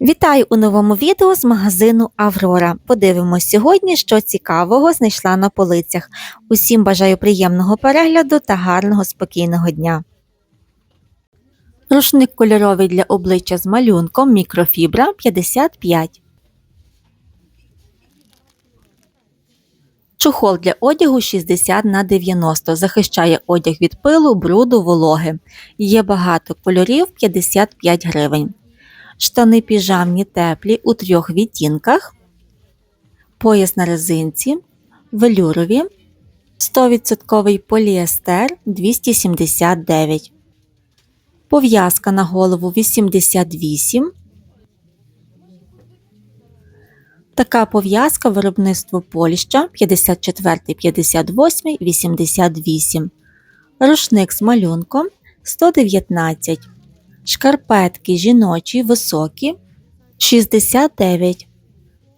Вітаю у новому відео з магазину Аврора. Подивимось сьогодні, що цікавого знайшла на полицях. Усім бажаю приємного перегляду та гарного спокійного дня. Рушник кольоровий для обличчя з малюнком мікрофібра 55. Чухол для одягу 60 на 90 захищає одяг від пилу, бруду, вологи. Є багато кольорів 55 гривень. Штани піжамні теплі у трьох відтінках, пояс на резинці, велюрові, 100% поліестер 279, пов'язка на голову 88. Така пов'язка виробництво Польща 54, 58, 88. Рушник з малюнком 119. Шкарпетки жіночі високі 69.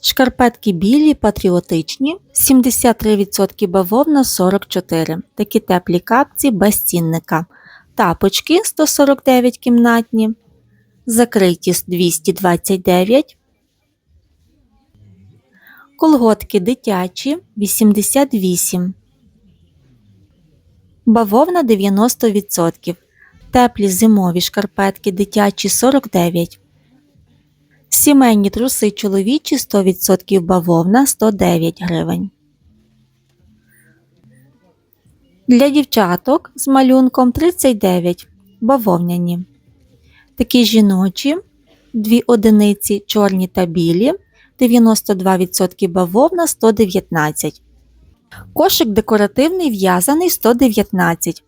Шкарпетки білі патріотичні 73% бавовна 44. Такі теплі капці без цінника. Тапочки 149 кімнатні. Закриті 229. Колготки дитячі 88. Бавовна 90%. Теплі зимові шкарпетки дитячі 49. Сімейні труси чоловічі 100% бавовна 109 гривень. Для дівчаток з малюнком 39 бавовняні. Такі жіночі 2 одиниці чорні та білі 92% бавовна 119. Кошик декоративний в'язаний 119.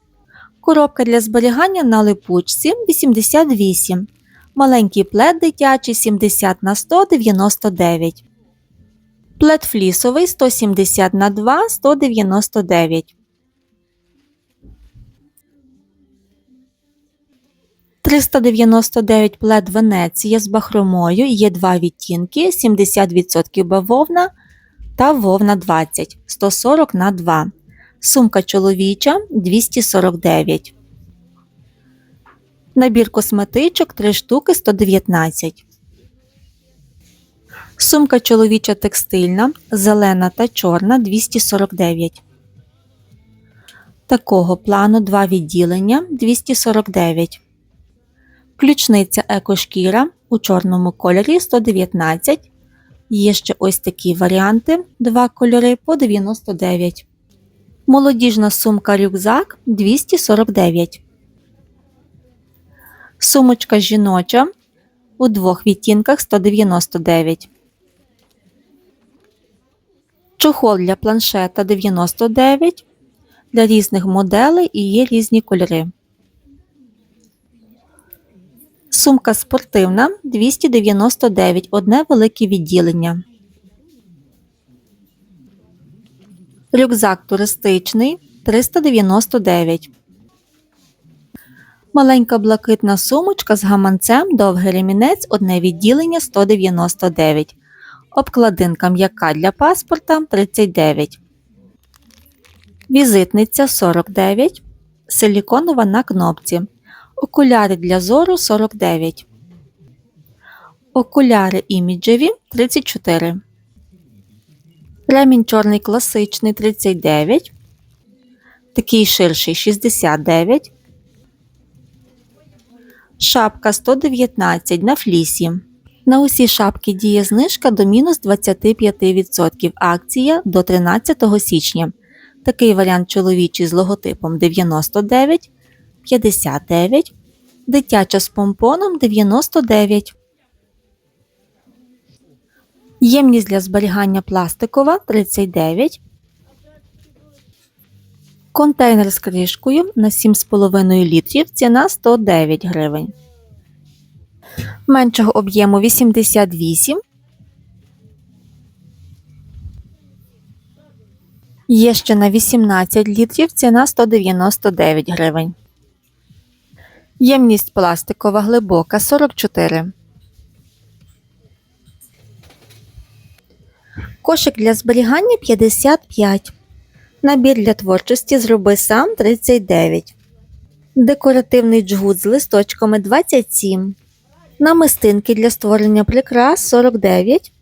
Коробка для зберігання на липучці 88. Маленький плед дитячий 70 на 100 99. Плед флісовий 170 на 2 199. 399 плед Венеція з бахромою є два відтінки 70% бавовна та вовна 20 140 на 2. Сумка чоловіча 249. Набір косметичок 3 штуки 119. Сумка чоловіча текстильна, зелена та чорна 249. Такого плану 2 відділення 249. Ключниця екошкіра у чорному кольорі 119. Є ще ось такі варіанти, два кольори по 99. Молодіжна сумка рюкзак 249. Сумочка жіноча у двох відтінках 199. Чохол для планшета 99. Для різних моделей і є різні кольори. Сумка спортивна 299. Одне велике відділення. Рюкзак туристичний 399. Маленька блакитна сумочка з гаманцем, довгий ремінець, одне відділення 199. Обкладинка м'яка для паспорта 39. Візитниця 49. Силіконова на кнопці. Окуляри для зору 49. Окуляри іміджеві 34. Ремінь чорний класичний 39. Такий ширший 69. Шапка 119 на флісі. На усі шапки діє знижка до мінус 25%. Акція до 13 січня. Такий варіант чоловічий з логотипом 99, 59, дитяча з помпоном 99. Ємність для зберігання пластикова 39. Контейнер з кришкою на 7,5 літрів. Ціна 109 гривень. Меншого об'єму 88. Є ще на 18 літрів. Ціна 199 гривень. Ємність пластикова глибока 44. Кошик для зберігання 55. Набір для творчості зроби сам 39. Декоративний джгут з листочками 27. намистинки для створення прикрас 49,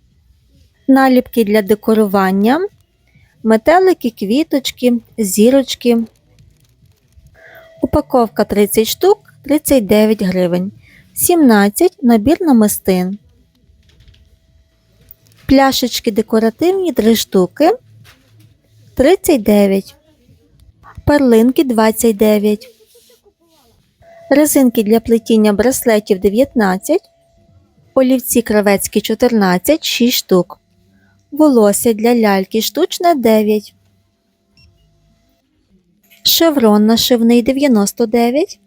наліпки для декорування, метелики, квіточки, зірочки. Упаковка 30 штук 39 гривень, 17 набір намистин. Пляшечки декоративні 3 штуки 39. Перлинки 29. Резинки для плетіння браслетів 19. Олівці кравецькі 14 6 штук. Волосся для ляльки штучне 9. Шеврон нашивний 99.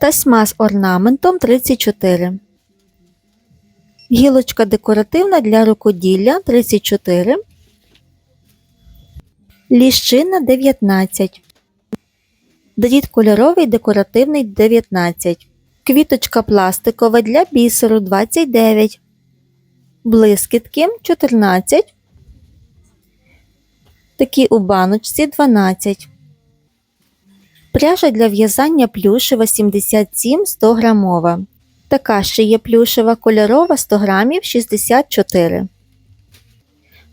Тасьма з орнаментом 34. Гілочка декоративна для рукоділля 34. Ліщина 19. Дріт кольоровий декоративний 19. Квіточка пластикова для бісеру 29. Блискітки 14. Такі у баночці 12. Пряжа для в'язання плюшева 77 100 грамова. Така ще є плюшева кольорова 100 грамів 64.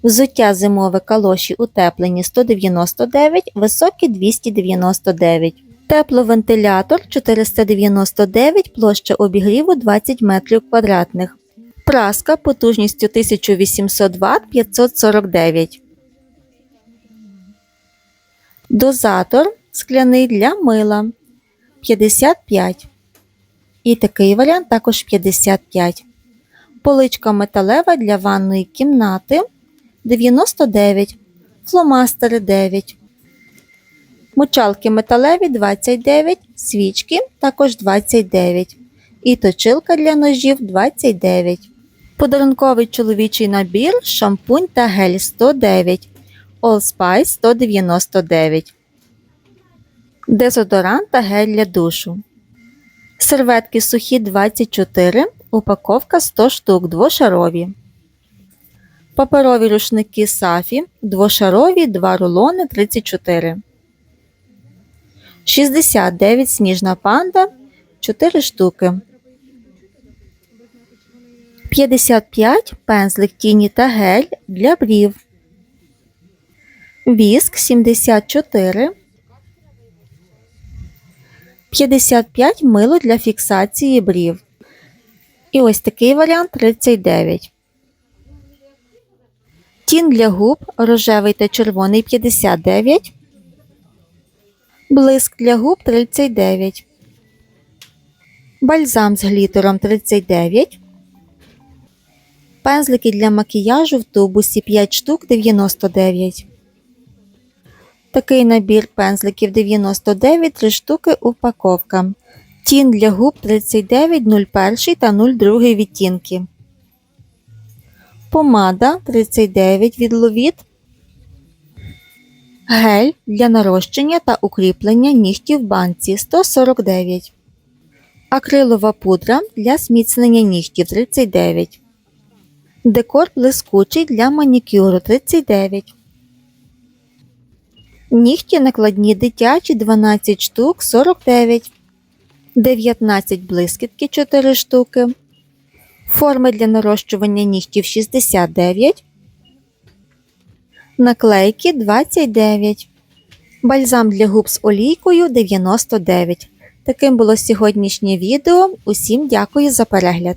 Взуття зимове калоші утеплені 199, високі 299. Тепловентилятор 499, площа обігріву 20 метрів квадратних. Праска потужністю 1800 Вт 549. Дозатор скляний для мила 55. І такий варіант також 55. Поличка металева для ванної кімнати 99. Фломастери 9. Мочалки металеві 29. Свічки також 29. І точилка для ножів 29. Подарунковий чоловічий набір, шампунь та гель 109. Allspice 199. Дезодорант та гель для душу. Серветки сухі 24, упаковка 100 штук двошарові. Паперові рушники Сафі двошарові 2 рулони 34. 69 сніжна панда 4 штуки. 55 пензлик тіні та гель для брів. Віск 74. 55 мило для фіксації брів. І ось такий варіант 39. Тін для губ рожевий та червоний 59. Блиск для губ 39. Бальзам з глітером 39. Пензлики для макіяжу в тубусі 5 штук 99. Такий набір пензликів 99, 3 штуки упаковка. Тін для губ 39, 01 та 02 відтінки. Помада 39 від Ловіт. Гель для нарощення та укріплення нігтів в банці 149. Акрилова пудра для зміцнення нігтів 39. Декор блискучий для манікюру 39. Нігті накладні дитячі 12 штук 49. 19 блискітки 4 штуки. Форми для нарощування нігтів 69. Наклейки 29. Бальзам для губ з олійкою 99. Таким було сьогоднішнє відео. Усім дякую за перегляд.